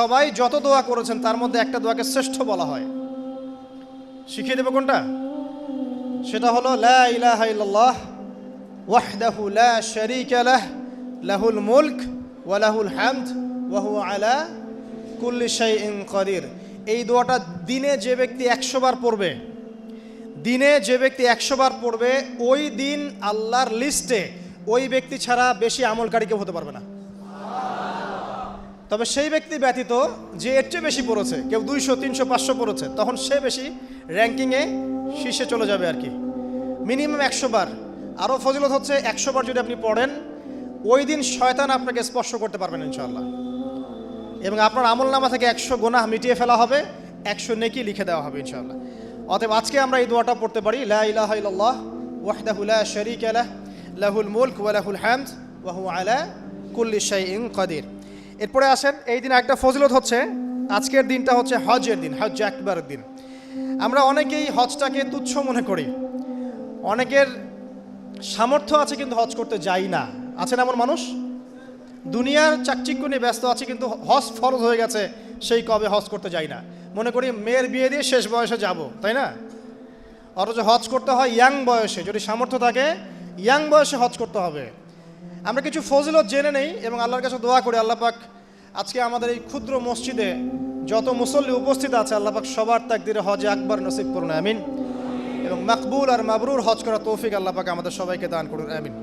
সবাই যত দোয়া করেছেন, তার মধ্যে একটা দোয়াকে শ্রেষ্ঠ বলা হয়। শিখিয়ে দেবো কোনটা? সেটা হলো, লা লাহ, লাহুল মুলক ওয়া লাহুল হামদ, ওয়া হুয়া আলা কুল্লি শাইইন কাদির। এই দোয়াটা দিনে যে ব্যক্তি একশো বার পড়বে, দিনে যে ব্যক্তি একশো বার পড়বে, ওই দিন আল্লাহর লিস্টে ওই ব্যক্তি ছাড়া বেশি আমলকারী কেউ হতে পারবে না। তবে সেই ব্যক্তি ব্যতীত যে এর চেয়ে বেশি পড়েছে, কেউ দুইশো, তিনশো, পাঁচশো পড়েছে, তখন সে বেশি র্যাঙ্কিংয়ে শীর্ষে চলে যাবে আর কি। মিনিমাম একশো বার। আরও ফজিলত হচ্ছে একশো বার যদি আপনি পড়েন, ওই দিন শয়তান আপনাকে স্পর্শ করতে পারবেন ইনশাআল্লাহ। এবং আপনার আমল নামা থেকে একশো গোনাহ মিটিয়ে ফেলা হবে, একশো নেকি লিখে দেওয়া হবে, ইনশাআল্লাহ। অতএব আজকে আমরা এই দোয়াটা পড়তে পারি, লা ইলাহা শারীকা লাহ, লাহুল মুলক ওয়া লাহুল হামদ, ওয়া হুয়া আলা কুল্লি শাহ শাইইন কাদির। এরপরে আসেন, এই দিন একটা ফজিলত হচ্ছে, আজকের দিনটা হচ্ছে হজের দিন, হজ একবারের দিন। আমরা অনেকেই হজটাকে তুচ্ছ মনে করি। অনেকের সামর্থ্য আছে কিন্তু হজ করতে যাই না। আছেন এমন মানুষ? দুনিয়ার চাকচিক্য নিয়ে ব্যস্ত আছে কিন্তু হজ ফরজ হয়ে গেছে, সেই কবে হজ করতে যাই না। মনে করি মেয়ের বিয়ে দিয়ে শেষ বয়সে যাব, তাই না? অথচ হজ করতে হয় ইয়াং বয়সে, যদি সামর্থ্য থাকে, ইয়াং বয়সে হজ করতে হবে। আমরা কিছু ফজিলত জেনে নেই এবং আল্লাহর কাছে দোয়া করি, আল্লাহ পাক আজকে আমাদের এই ক্ষুদ্র মসজিদে যত মুসল্লি উপস্থিত আছে, আল্লাহ পাক সবার তাকদিরে হজে আকবর নসিব করুন, আমিন। এবং মাকবুল আর মাবরুর হজ করা তৌফিক আল্লাহ পাক আমাদের সবাইকে দান করুন, আমিন।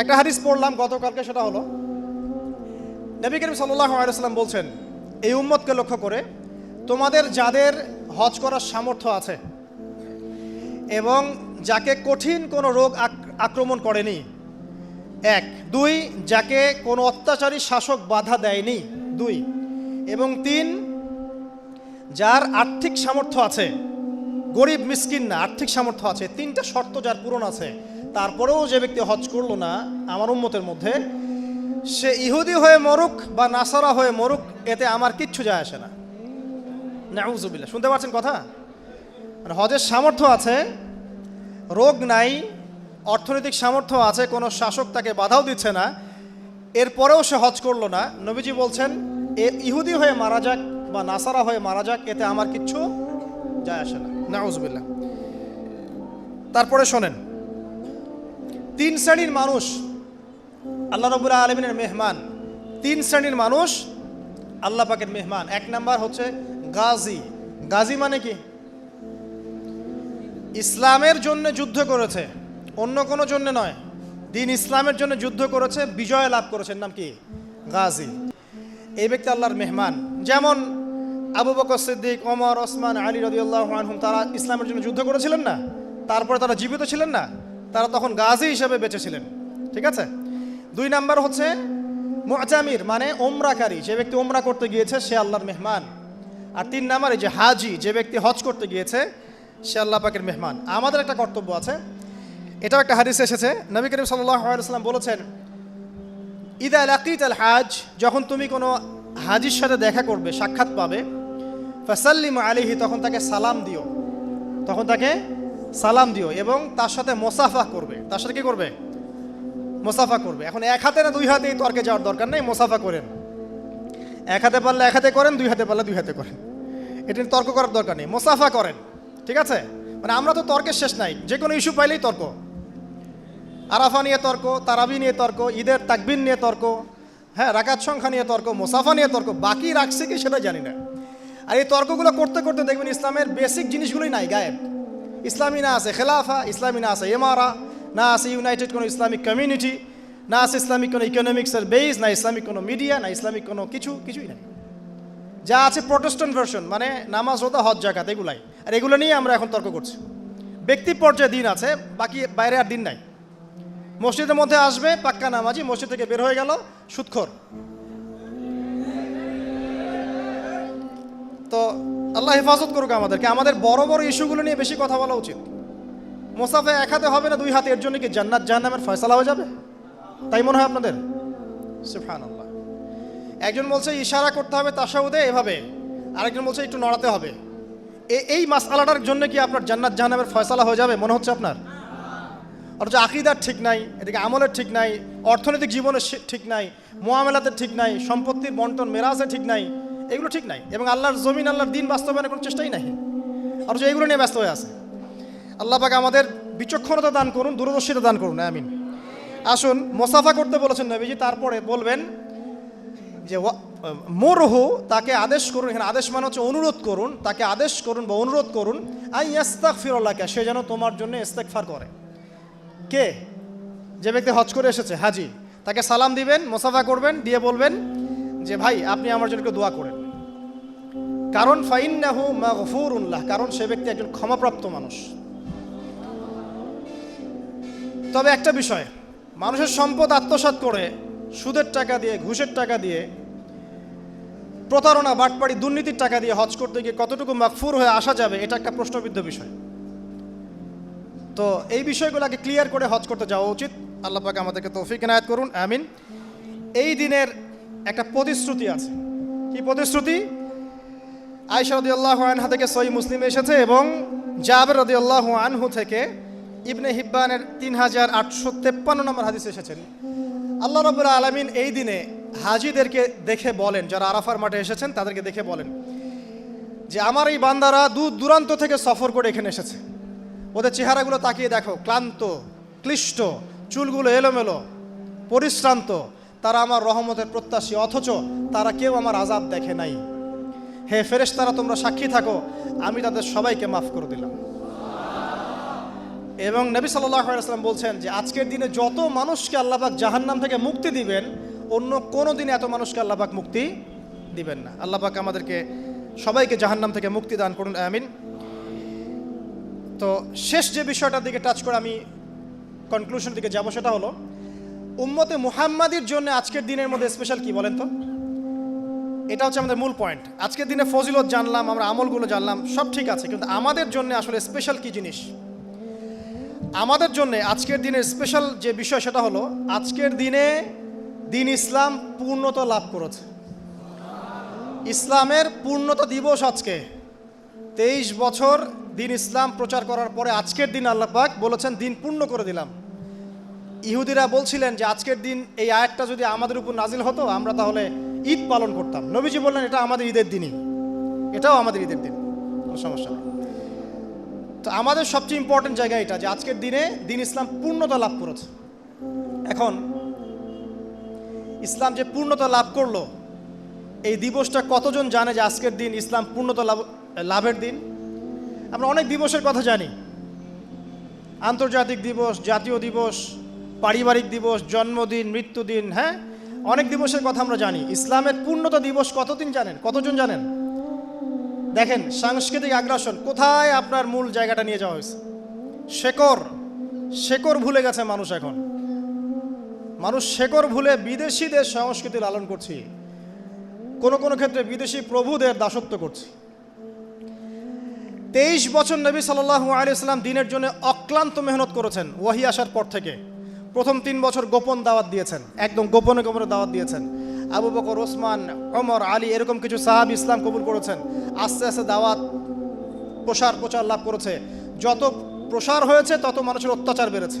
একটা হাদিস পড়লাম গতকালকে, সেটা হলো, নবী করিম আলাইসাল্লাম বলছেন, এই উম্মতকে লক্ষ্য করে তোমাদের যাদের হজ করার সামর্থ্য আছে এবং যাকে কঠিন কোনো রোগ আক্রমণ করেনি এক। দুই, যাকে কোনো অত্যাচারী শাসক বাধা দেয়নি। দুই। এবং তিন, যার আর্থিক সামর্থ্য আছে। গরিব, মিসকিন না, আর্থিক সামর্থ্য আছে। তিনটা শর্ত যার পূরণ আছে। তারপরেও যে ব্যক্তি হজ করল না, আমার উম্মতের মধ্যে, সে ইহুদি হয়ে মরুক বা নাসারা হয়ে মরুক, এতে আমার কিচ্ছু যায় আসে না। শুনতে পাচ্ছেন কথা? মানে হজের সামর্থ্য আছে, রোগ নাই অর্থনৈতিক সামর্থ্য আছে, কোনো শাসক তাকে বাধাও দিচ্ছে না। এরপরেও সে হজ করল না। নবীজি বলছেন, এ ইহুদি হয়ে মারা যাক বা নাসারা হয়ে মারা যাক, এতে আমার কিচ্ছু যায় আসে না। নাউজবিল্লাহ। তারপরে শোনেন, তিন শ্রেণির মানুষ, আল্লাহ রবুল্লাহ আলমিনের মেহমান, তিন শ্রেণির মানুষ, আল্লাহ পাকের মেহমান। এক নাম্বার হচ্ছে গাজী। গাজী মানে কি? ইসলামের জন্য যুদ্ধ করেছে। অন্য কোনো জন্য নয়। দিন ইসলামের জন্য যুদ্ধ করেছে, বিজয় লাভ করেছেন নাম কি? গাজী। এই ব্যক্তি আল্লাহর মেহমান। যেমন আবু বকর সিদ্দিক, ওমর, ওসমান, আলী রদিউল্লাহ তারা ইসলামের জন্য যুদ্ধ করেছিলেন না? তারপরে তারা জীবিত ছিলেন না? তারা তখন গাজী হিসেবে বেঁচে ছিলেন। ঠিক আছে? দুই নাম্বার হচ্ছে মুআজামির মানে ওমরাকারী। যে ব্যক্তি ওমরা করতে গিয়েছে, সে আল্লাহর মেহমান। আর তিন নাম্বারে যে হাজি, যে ব্যক্তি হজ করতে গিয়েছে, সে আল্লাহ পাকের মেহমান। আমাদের একটা কর্তব্য আছে এটাও একটা হাদিস এসেছে। নবী করিম সাল্লাম বলেছেন, ইদা লাকিত আল হাজ যখন তুমি কোনো হাজির সাথে দেখা করবে, সাক্ষাৎ পাবে, ফাসাল্লিম আলিহি তখন তাকে সালাম দিও। তখন তাকে সালাম দিও এবং তার সাথে মোসাফা করবে। তার সাথে কি করবে? মোসাফা করবে। এখন এক হাতে না দুই হাতেই তর্কে যাওয়ার দরকার নেই, মোসাফা করেন। এক হাতে পারলে এক হাতে করেন, দুই হাতে পারলে দুই হাতে করেন। এটা তর্ক করার দরকার নেই, মোসাফা করেন। ঠিক আছে? মানে আমরা তো তর্কের শেষ নাই যে কোনো ইস্যু পাইলেই তর্ক। আরাফা নিয়ে তর্ক, তারাবি নিয়ে তর্ক, ঈদের তাকবিন নিয়ে তর্ক হ্যাঁ রাকাত সংখ্যা নিয়ে তর্ক, মোসাফা নিয়ে তর্ক, বাকি রাখছে কি সেটা জানি না। আর এই তর্কগুলো করতে করতে দেখবেন ইসলামের বেসিক জিনিসগুলোই নাই, গায়েব। ইসলামী না আছে খেলাফা, ইসলামী না আছে এমারা না আছে ইউনাইটেড কোনো ইসলামিক কমিউনিটি না আছে ইসলামিক কোনো ইকোনমিক্সের বেস না ইসলামিক কোনো মিডিয়া না ইসলামিক কোনো কিছু, কিছুই নাই। যা আছে প্রোটেস্ট্যান্ট ভার্সন মানে নামাজ রোদা হজ জাকাত এগুলাই। আর এগুলো নিয়ে আমরা এখন তর্ক করছি। ব্যক্তি পর্যায়ে দিন আছে, বাকি বাইরে আর দিন নাই। মসজিদের মধ্যে আসবে, পাক্কা নামাজি, মসজিদ থেকে বের হয়ে গেল, সুৎখর। তো আল্লাহ হেফাজত করুক আমাদেরকে। আমাদের বড় বড় ইস্যুগুলো নিয়ে বেশি কথা বলা উচিত। মোসাফে এক হাতে হবে না, দুই হাতে, এর জন্য কি জান্নাত জাহান্নামের ফয়সালা হয়ে যাবে? তাই মনে হয় আপনাদের? আল্লাহ একজন বলছে, ইশারা করতে হবে তাসাউদে এভাবে। আরেকজন বলছে, একটু নড়াতে হবে। এই মাসালাটার জন্য কি আপনার জান্নাত জাহান্নামের ফয়সালা হয়ে যাবে? মনে হচ্ছে আপনার? অথচ আকিদার ঠিক নাই, এদিকে আমলের ঠিক নাই, অর্থনৈতিক জীবনের ঠিক নাই মোয়ামেলাতের ঠিক নাই, সম্পত্তির বন্টন মেরাজে ঠিক নাই, এগুলো ঠিক নাই এবং আল্লাহর জমিন, আল্লাহর দিন বাস্তবায়নের কোনো চেষ্টাই নাই। অথচ এইগুলো নিয়ে ব্যস্ত হয়ে আছে। আল্লাহ পাক আমাদের বিচক্ষণতা দান করুন, দূরদর্শিতা দান করুন, আমিন। আসুন, মোসাফা করতে বলেছেন নবীজি, তারপরে বলবেন যে মোরহু তাকে আদেশ করুন, এখানে আদেশ মানে হচ্ছে অনুরোধ করুন, তাকে আদেশ করুন বা অনুরোধ করুন আই ইস্তাক ফিরল্লাহকে সে যেন তোমার জন্য ইস্তেকফার করে। কে? যে ব্যক্তি হজ করে এসেছে, হাজি, তাকে সালাম দিবেন, মোসাফা করবেন, দিয়ে বলবেন যে, ভাই, আপনি আমার জন্য একটু দোয়া করেন। কারণ, ফাইন্নাহু মাগফুরুল্লাহ কারণ সে ব্যক্তি একজন ক্ষমাপ্রাপ্ত মানুষ। তবে একটা বিষয়, মানুষের সম্পদ আত্মসাৎ করে সুদের টাকা দিয়ে, ঘুষের টাকা দিয়ে, প্রতারণা, বাটপাড়ি, দুর্নীতির টাকা দিয়ে হজ করতে গিয়ে কতটুকু মাকফুর হয়ে আসা যাবে, এটা একটা প্রশ্নবিদ্ধ বিষয়। তো এই বিষয়গুলোকে ক্লিয়ার করে হজ করতে যাওয়া উচিত। আল্লাহ পাকে আমাদেরকে তৌফিক এনায়ত করুন, আমিন। এই দিনের একটা প্রতিশ্রুতি আছে। কি প্রতিশ্রুতি? আয়সা আল্লাহ আনহা থেকে সই মুসলিম এসেছে এবং জাবের আল্লাহ আনহু থেকে ইবনে হিব্বানের তিন হাজার আটশো তেপ্পান্ন নম্বর হাদিস এসেছেন। আল্লাহ রবুল্লা আলমিন এই দিনে হাজিদেরকে দেখে বলেন, যারা আরাফার মাঠে এসেছেন তাদেরকে দেখে বলেন যে, আমার এই বান্দারা দূর দূরান্ত থেকে সফর করে এখানে এসেছে। ওদের চেহারাগুলো তাকিয়ে দেখো, ক্লান্ত, ক্লিষ্ট, চুলগুলো এলোমেলো, পরিশ্রান্ত। তারা আমার রহমতের প্রত্যাশী, অথচ তারা কেউ আমার আজাব দেখে নাই। হে ফেরেশ তারা তোমরা সাক্ষী থাকো, আমি তাদের সবাইকে মাফ করে দিলাম। এবং নবী সাল্লাম বলছেন যে, আজকের দিনে যত মানুষকে আল্লাপাক জাহান্নাম থেকে মুক্তি দিবেন, অন্য কোনো দিনে এত মানুষকে আল্লাপাক মুক্তি দিবেন না। আল্লাপাক আমাদেরকে সবাইকে জাহান্নাম থেকে মুক্তি দান করুন, আমিন। তো শেষ যে বিষয়টার দিকে টাচ করে আমি কনক্লুশনের দিকে যাব সেটা হলো, উম্মতে মুহাম্মাদির জন্য আজকের দিনের মধ্যে স্পেশাল কি বলেন তো? এটা হচ্ছে আমাদের মূল পয়েন্ট আজকের দিনে ফজিলত জানলাম, আমরা আমলগুলো জানলাম, সব ঠিক আছে, কিন্তু আমাদের জন্য আসলে স্পেশাল কি জিনিস? আমাদের জন্য আজকের দিনের স্পেশাল যে বিষয় সেটা হলো, আজকের দিনে দিন ইসলাম পূর্ণতা লাভ করেছে। ইসলামের পূর্ণতা দিবস আজকে, তেইশ বছর দিন ইসলাম প্রচার করার পরে আজকের দিন আল্লাহ পাক বলেছেন, দিন পূর্ণ করে দিলাম। ইহুদিরা বলছিলেন যে, আজকের দিন এই আয়াতটা যদি আমাদের উপর নাজিল হতো, আমরা তাহলে ঈদ পালন করতাম। নবীজি বললেন, এটা আমাদের ঈদের দিনই। এটাও আমাদের ঈদের দিন। কোনো সমস্যা নেই। তো আমাদের সবচেয়ে ইম্পর্টেন্ট জায়গা এটা যে, আজকের দিনে দিন ইসলাম পূর্ণতা লাভ করেছে। এখন, ইসলাম যে পূর্ণতা লাভ করল, এই দিবসটা কতজন জানে যে, আজকের দিন ইসলাম পূর্ণতা লাভ, লাভের দিন? আমরা অনেক দিবসের কথা জানি। আন্তর্জাতিক দিবস, জাতীয় দিবস, পারিবারিক দিবস, জন্মদিন, মৃত্যুদিন হ্যাঁ? অনেক দিবসের কথা আমরা জানি। ইসলামের পূর্ণতা দিবস কতদিন জানেন? কতজন জানেন? দেখেন, সাংস্কৃতিক আগ্রাসন, কোথায় আপনার মূল জায়গাটা নিয়ে যাওয়া হয়েছে? শেকর শেকর ভুলে গেছে মানুষ এখন। মানুষ শেকর ভুলে বিদেশিদের সংস্কৃতি লালন করছি। কোনো কোনো ক্ষেত্রে বিদেশি প্রভুদের দাসত্ব করছি। তেইশ বছর নবী সাল্লাহু আলিয়াল্লাম দিনের জন্য অক্লান্ত মেহনত করেছেন ওয়াহি আসার পর থেকে। প্রথম তিন বছর গোপন দাওয়াত দিয়েছেন, একদম গোপনে গোপনে দাওয়াত দিয়েছেন। আবু বকর, ওসমান অমর আলী এরকম কিছু সাহাব ইসলাম কবুল করেছেন। আস্তে আস্তে দাওয়াত প্রসার প্রচার লাভ করেছে। যত প্রসার হয়েছে, তত মানুষের অত্যাচার বেড়েছে।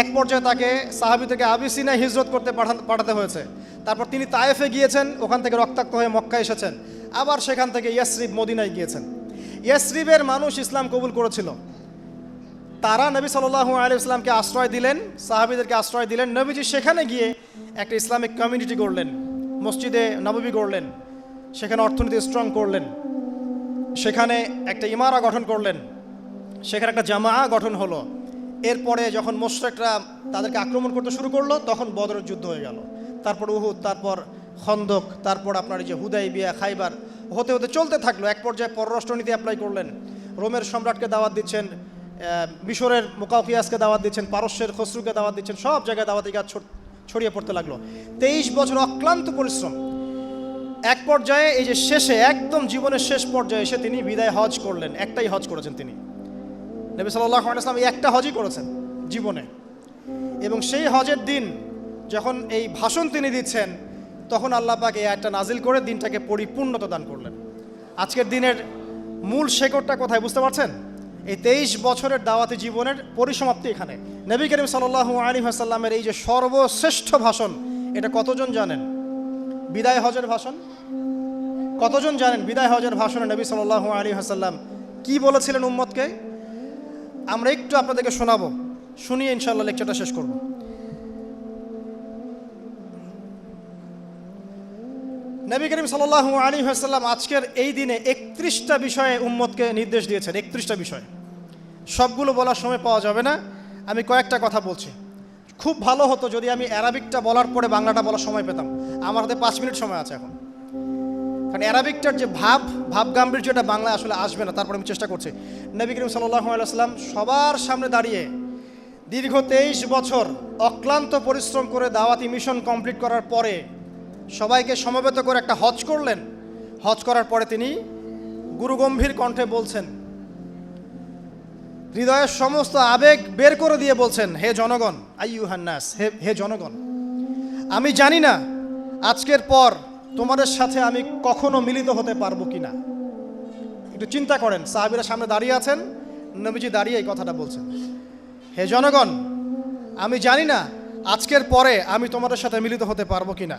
এক পর্যায়ে তাকে সাহাবি থেকে আবিসিনায় হিজরত করতে পাঠাতে হয়েছে। তারপর তিনি তায়েফে গিয়েছেন, ওখান থেকে রক্তাক্ত হয়ে মক্কা এসেছেন। আবার সেখান থেকে ইয়াসরিব মদিনায় গিয়েছেন। ইয়াসরিবের মানুষ ইসলাম কবুল করেছিল। তারা নবী সাল্লাহ আলী ইসলামকে আশ্রয় দিলেন, সাহাবিদেরকে আশ্রয় দিলেন, নবীজি সেখানে গিয়ে একটা ইসলামিক কমিউনিটি গড়লেন, মসজিদে নববী গড়লেন, সেখানে অর্থনীতি স্ট্রং করলেন, সেখানে একটা ইমারা গঠন করলেন, সেখানে একটা জামা গঠন হলো। এরপরে যখন মোশরেকরা তাদেরকে আক্রমণ করতে শুরু করল, তখন বদরের যুদ্ধ হয়ে গেল। তারপর উহুদ, তারপর খন্দক, তারপর আপনার এই যে হুদাই বিয়া খাইবার হতে হতে চলতে থাকল। এক পর্যায়ে পররাষ্ট্রনীতি অ্যাপ্লাই করলেন। রোমের সম্রাটকে দাওয়াত দিচ্ছেন মিশরের মোকাউকিয়াসকে দাওয়াত দিচ্ছেন, পারস্যের খসরুকে দাওয়াত দিচ্ছেন, সব জায়গায় দাওয়াতি কাজ ছড়িয়ে পড়তে লাগল। তেইশ বছর অক্লান্ত পরিশ্রম। এক পর্যায়ে এই যে শেষে, একদম জীবনের শেষ পর্যায়ে এসে তিনি বিদায় হজ করলেন। একটাই হজ করেছেন তিনি। নবী সাল্লাহ আলাইসলাম এই একটা হজই করেছেন জীবনে। এবং সেই হজের দিন যখন এই ভাষণ তিনি দিচ্ছেন তখন আল্লাহ পাক এই একটা নাজিল করে দিনটাকে পরিপূর্ণতা দান করলেন। আজকের দিনের মূল শেকড়টা কোথায় বুঝতে পারছেন? এই তেইশ বছরের দাওয়াতি জীবনের পরিসমাপ্তি এখানে। নবী করিম সাল্লাহ আলী আসাল্লামের এই যে সর্বশ্রেষ্ঠ ভাষণ, এটা কতজন জানেন? বিদায় হজের ভাষণ? কতজন জানেন বিদায় হজের ভাষণে নবী সাল্লাহ আলী হাসাল্লাম কি বলেছিলেন উম্মতকে? আমরা একটু আপনাদেরকে শোনাবো। শুনিয়ে ইনশাল্লাহ লেকচারটা শেষ করব। নবী করিম সাল্লাহ আলী হাসাল্লাম আজকের এই দিনে একত্রিশটা বিষয়ে উম্মতকে নির্দেশ দিয়েছেন, একত্রিশটা বিষয়। সবগুলো বলার সময় পাওয়া যাবে না। আমি কয়েকটা কথা বলছি। খুব ভালো হতো যদি আমি অ্যারাবিকটা বলার পরে বাংলাটা বলার সময় পেতাম। আমার হাতে পাঁচ মিনিট সময় আছে এখন। কারণ অ্যারাবিকটার যে ভাব ভাব গাম্ভীর্যটা বাংলায় আসলে আসবে না, তারপরে আমি চেষ্টা করছি। নবী করিম সাল্লাহ আলাইসাল্লাম সবার সামনে দাঁড়িয়ে দীর্ঘ তেইশ বছর অক্লান্ত পরিশ্রম করে দাওয়াতি মিশন কমপ্লিট করার পরে সবাইকে সমবেত করে একটা হজ করলেন। হজ করার পরে তিনি গুরুগম্ভীর কণ্ঠে বলছেন, হৃদয়ের সমস্ত আবেগ বের করে দিয়ে বলছেন, হে জনগণ আইয়ু হান্নাস হে হে জনগণ, আমি জানি না আজকের পর তোমাদের সাথে আমি কখনো মিলিত হতে পারব কি না একটু চিন্তা করেন, সাহাবিরা সামনে দাঁড়িয়ে আছেন, নবীজি দাঁড়িয়ে এই কথাটা বলছেন। হে জনগণ, আমি জানি না আজকের পরে আমি তোমাদের সাথে মিলিত হতে পারব কি না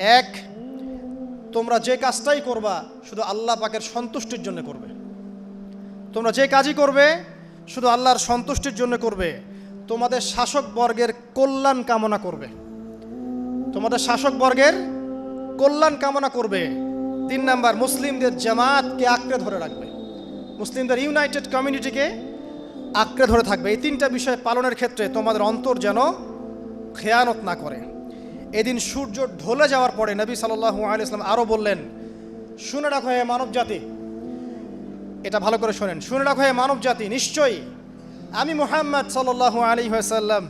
এক, তোমরা যে কাজটাই করবা, শুধু আল্লাহ পাকের সন্তুষ্টির জন্য করবে। তোমরা যে কাজই করবে, শুধু আল্লাহর সন্তুষ্টির জন্য করবে। তোমাদের শাসক বর্গের কল্যাণ কামনা করবে। তোমাদের শাসক বর্গের কল্যাণ কামনা করবে। তিন নাম্বার, মুসলিমদের জামাতকে আঁকড়ে ধরে রাখবে। মুসলিমদের ইউনাইটেড কমিউনিটিকে আঁকড়ে ধরে থাকবে। এই তিনটা বিষয় পালনের ক্ষেত্রে তোমাদের অন্তর যেন খেয়ানত না করে। এদিন সূর্য ঢলে যাওয়ার পরে নবী সাল্লাহু আলি ইসলাম আরও বললেন, শুনে রাখো হে মানব জাতি এটা ভালো করে শোনেন, শুনে রাখো হে মানব জাতি নিশ্চয়ই আমি মোহাম্মদ সাল্লাহ আলী সাল্লাম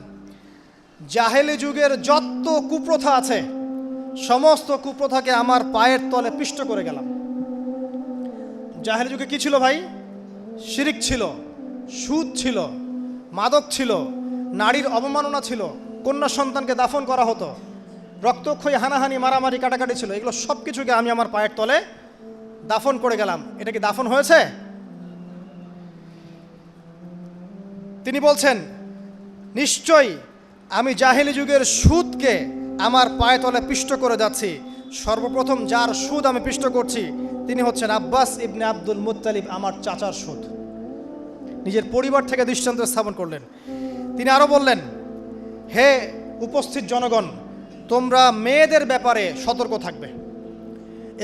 জাহেলি যুগের যত কুপ্রথা আছে, সমস্ত কুপ্রথাকে আমার পায়ের তলে পিষ্ট করে গেলাম। জাহেলি যুগে কি ছিল ভাই? শিরিক ছিল, সুদ ছিল, মাদক ছিল, নারীর অবমাননা ছিল, কন্যা সন্তানকে দাফন করা হতো। রক্তক্ষয়ী, হানাহানি, মারামারি, কাটাকাটি ছিল। এগুলো সব কিছুকে আমি আমার পায়ের তলে দাফন করে গেলাম। এটা কি দাফন হয়েছে? তিনি বলছেন, নিশ্চয়ই আমি জাহেলি যুগের সুদকে আমার পায়ে তলে পিষ্ট করে যাচ্ছি। সর্বপ্রথম যার সুদ আমি পিষ্ট করছি, তিনি হচ্ছেন আব্বাস ইবনে আব্দুল মুত্তালিব, আমার চাচার সুদ। নিজের পরিবার থেকে দৃষ্টান্ত স্থাপন করলেন। তিনি আরও বললেন, হে উপস্থিত জনগণ তোমরা মেয়েদের ব্যাপারে সতর্ক থাকবে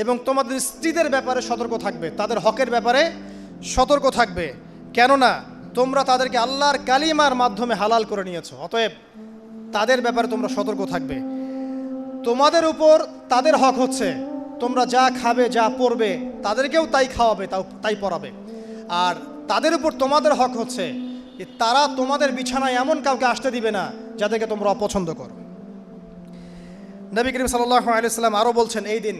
এবং তোমাদের স্ত্রীদের ব্যাপারে সতর্ক থাকবে, তাদের হকের ব্যাপারে সতর্ক থাকবে। কেননা, তোমরা তাদেরকে আল্লাহর কালিমার মাধ্যমে হালাল করে নিয়েছো। অতএব তাদের ব্যাপারে তোমরা সতর্ক থাকবে। তোমাদের উপর তাদের হক হচ্ছে, তোমরা যা খাবে, যা পরবে, তাদেরকেও তাই খাওয়াবে, তাও তাই পরাবে। আর তাদের উপর তোমাদের হক হচ্ছে তারা তোমাদের বিছানায় এমন কাউকে আসতে দিবে না, যাদেরকে তোমরা অপছন্দ করো। নবী করিম সাল্লাহ আলাইসাল্লাম আরও বলছেন, এই দিন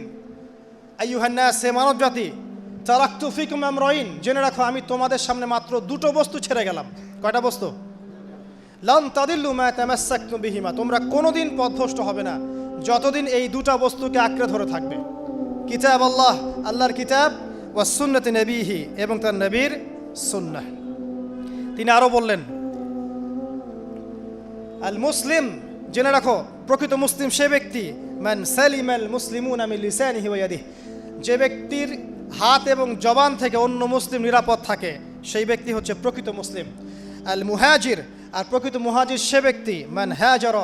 আইয়ুহান্না সে মানব জাতি, তারাক্তু ফিকুম আমরইন, জেনে রাখো, আমি তোমাদের সামনে মাত্র দুটো বস্তু ছেড়ে গেলাম। কয়টা বস্তু? লন তাদিল্লু মা তামাসাক্তু বিহিমা, তোমরা কোনোদিন পথভ্রষ্ট হবে না, যতদিন এই দুটা বস্তুকে আঁকড়ে ধরে থাকবে। কিতাব আল্লাহ, আল্লাহর কিতাব, ওয়া সুন্নতি নবীহি, এবং তার নবীর সুন্নাহ। তিনি আরও বললেন, আল মুসলিম, জেনে রাখো প্রকৃত মুসলিম সে ব্যক্তি, মান সালিম আল মুসলিমুন আমি লিসানিহি ওয়াদিহ যে ব্যক্তির হাত এবং জবান থেকে অন্য মুসলিম নিরাপদ থাকে, সেই ব্যক্তি হচ্ছে প্রকৃত মুসলিম। আল মুহাজির আর প্রকৃত মুহাজির সে ব্যক্তি, মান হ্যাজর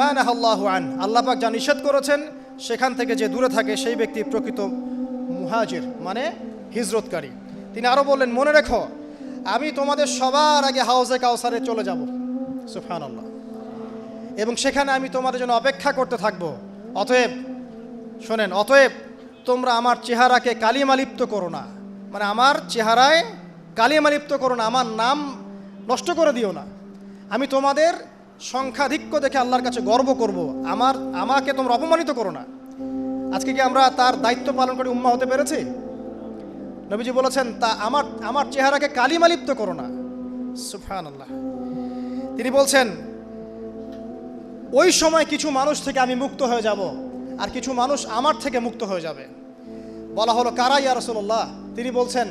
মান আল্লাহ আন, আল্লাহ পাক যা নিষেধ করেছেন, সেখান থেকে যে দূরে থাকে, সেই ব্যক্তি প্রকৃত মুহাজির মানে হিজরতকারী। তিনি আরও বললেন, মনে রেখো, আমি তোমাদের সবার আগে হাউজে কাউসারে চলে যাব। সুফান আল্লাহ এবং সেখানে আমি তোমাদের জন্য অপেক্ষা করতে থাকব। অতএব, শোনেন, অতএব তোমরা আমার চেহারাকে কালিমালিপ্ত করো না। মানে আমার চেহারায় কালিমালিপ্ত করো না, আমার নাম নষ্ট করে দিও না। আমি তোমাদের সংখ্যাধিক্য দেখে আল্লাহর কাছে গর্ব করব। আমার, আমাকে তোমরা অপমানিত করো না। আজকে কি আমরা তার দায়িত্ব পালন করে উম্মা হতে পেরেছি? নবীজি বলেছেন, তা আমার আমার চেহারাকে কালিমালিপ্ত করো না। সুফান আল্লাহ তিনি বলছেন ওই সময় কিছু মানুষ থেকে আমি মুক্ত হয়ে যাব আর কিছু মানুষ আমার থেকে মুক্ত হয়ে যাবে। বলা হলো, কারা ইয়া রসুল্লাহ তিনি বলছেন,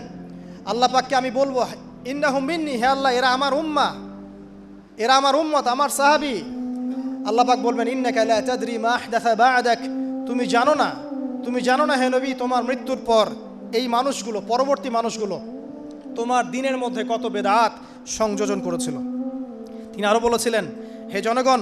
আল্লাহ পাককে আমি বলব ইন্না হুমিন্নি হে আল্লাহ, এরা আমার উম্মা। এরা আমার উম্মত, আমার সাহাবি। আল্লাহ পাক বলবেন ইন্না কালা তাদরি মাহ দেখা বাদাক। তুমি জানো না, তুমি জানো না, হে নবী, তোমার মৃত্যুর পর এই মানুষগুলো, পরবর্তী মানুষগুলো তোমার দিনের মধ্যে কত বেদাত সংযোজন করেছিল। তিনি আরও বলেছিলেন, হে জনগণ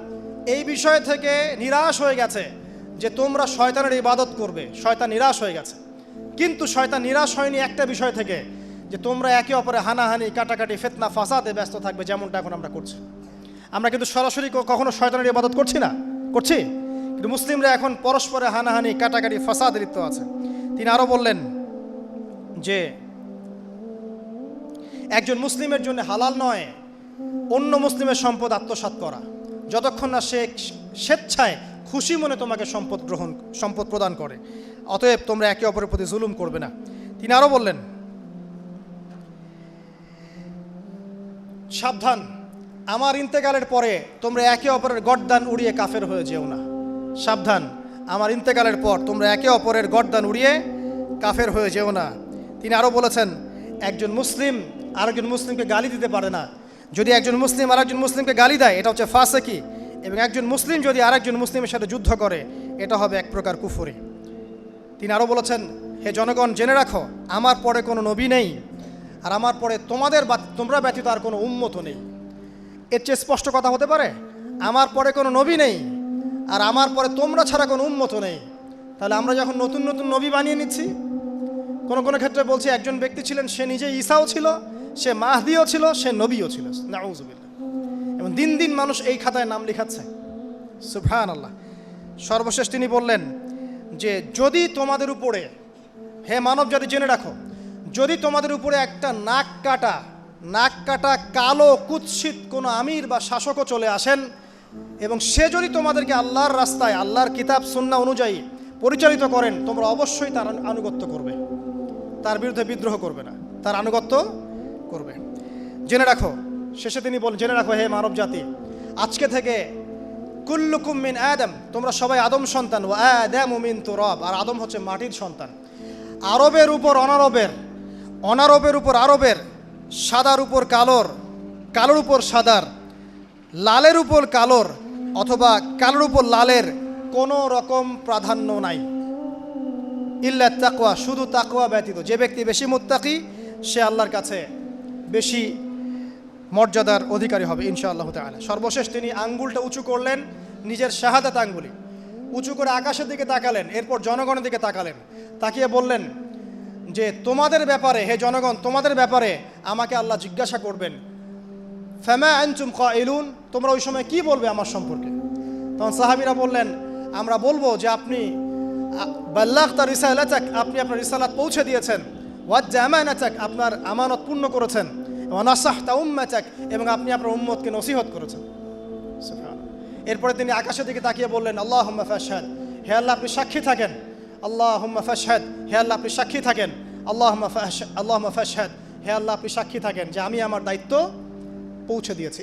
এই বিষয় থেকে নিরাশ হয়ে গেছে যে তোমরা শয়তানের ইবাদত করবে। শয়তান নিরাশ হয়ে গেছে। কিন্তু শয়তান নিরাশ হয়নি একটা বিষয় থেকে যে তোমরা একে অপরে হানাহানি, কাটাকাটি, ফেতনা, ফাসাদে ব্যস্ত থাকবে যেমনটা এখন আমরা করছি। আমরা কিন্তু সরাসরি কখনো শয়তানের ইবাদত করছি না? করছি? কিন্তু মুসলিমরা এখন পরস্পরে হানাহানি, কাটাকাটি, ফাসাদে লিপ্ত আছে। তিনি আরও বললেন যে একজন মুসলিমের জন্য হালাল নয়, অন্য মুসলিমের সম্পদ আত্মসাৎ করা। যতক্ষণ না সে স্বেচ্ছায় খুশি মনে তোমাকে সম্পদ গ্রহণ, সম্পদ প্রদান করে। অতএব তোমরা একে অপরের প্রতি জুলুম করবে না। তিনি আরও বললেন, সাবধান, আমার ইন্তেকালের পরে তোমরা একে অপরের গডদান উড়িয়ে কাফের হয়ে যেও না। সাবধান, আমার ইন্তেকালের পর তোমরা একে অপরের গডদান উড়িয়ে কাফের হয়ে যেও না। তিনি আরও বলেছেন, একজন মুসলিম আরেকজন মুসলিমকে গালি দিতে পারে না। যদি একজন মুসলিম আরেকজন মুসলিমকে গালি দেয়, এটা হচ্ছে ফাসেকি। এবং একজন মুসলিম যদি আরেকজন মুসলিমের সাথে যুদ্ধ করে, এটা হবে এক প্রকার কুফরি। তিনি আরও বলেছেন, হে জনগণ, জেনে রাখো, আমার পরে কোনো নবী নেই, আর আমার পরে তোমাদের তোমরা ব্যতীত আর কোনো উন্মত নেই। এর চেয়ে স্পষ্ট কথা হতে পারে, আমার পরে কোনো নবী নেই, আর আমার পরে তোমরা ছাড়া কোনো উন্মত নেই। তাহলে আমরা যখন নতুন নতুন নবী বানিয়ে নিচ্ছি, কোনো কোনো ক্ষেত্রে বলছি একজন ব্যক্তি ছিলেন, সে নিজে ঈসাও ছিল সে মাহদিও ছিল, সে নবীও ছিল। নাউজুবিল্লাহ। এবং দিন দিন মানুষ এই খাতায় নাম লিখাচ্ছে। সুফহান আল্লাহ সর্বশেষ তিনি বললেন যে, যদি তোমাদের উপরে, হে মানব জাতি জেনে রাখো, যদি তোমাদের উপরে একটা নাক কাটা নাক কাটা কালো, কুৎসিত কোনো আমির বা শাসকও চলে আসেন, এবং সে যদি তোমাদেরকে আল্লাহর রাস্তায়, আল্লাহর কিতাব সুন্না অনুযায়ী পরিচালিত করেন, তোমরা অবশ্যই তার আনুগত্য করবে। তার বিরুদ্ধে বিদ্রোহ করবে না। তার আনুগত্য করবে। জেনে রাখো, শেষে তিনি বল, জেনে রাখো, হে মানব জাতি আজকে থেকে কুল্লুকুম মিন আদম, তোমরা সবাই আদম সন্তান ও আদম মিন তুরব, আর আদম হচ্ছে মাটির সন্তান। আরবের উপর অনারবের অনারবের উপর আরবের, সাদার উপর কালোর কালোর উপর সাদার, লালের উপর কালোর, অথবা কালোর উপর লালের কোনো রকম প্রাধান্য নাই। ইল্লা তাকওয়া, শুধু তাকওয়া ব্যতীত, যে ব্যক্তি বেশি মুত্তাকি, সে আল্লাহর কাছে বেশি মর্যাদার অধিকারী হবে ইনশাআল্লাহ তাআলা। সর্বশেষ তিনি আঙ্গুলটা উঁচু করলেন, নিজের শাহাদাত আঙ্গুলি। উঁচু করে আকাশের দিকে তাকালেন, এরপর জনগণের দিকে তাকালেন। তাকিয়ে বললেন যে, তোমাদের ব্যাপারে, হে জনগণ, তোমাদের ব্যাপারে আমাকে আল্লাহ জিজ্ঞাসা করবেন। ফ্যামা আনচুম ইলুন তোমরা ওই সময় কি বলবে আমার সম্পর্কে? তখন সাহাবিরা বললেন, আমরা বলব যে, আপনি বাল্লাহ তার রিসালাচাক আপনি আপনার রিসালাত পৌঁছে দিয়েছেন। ওয়াজ জামানাচাক আপনার আমানত পূর্ণ করেছেন। এবং নাসাহ তা এবং আপনি আপনার উম্মতকে নসিহত করেছেন। এরপরে তিনি আকাশের দিকে তাকিয়ে বললেন আল্লাহ ফাশহাদ, হে আল্লাহ আপনি সাক্ষী থাকেন। আল্লাহ ফাশহাদ, হে আল্লাহ আপনি সাক্ষী থাকেন। আল্লাহ আল্লাহ ফাশহাদ, হে আল্লাহ আপনি সাক্ষী থাকেন যে আমি আমার দায়িত্ব পৌঁছে দিয়েছি।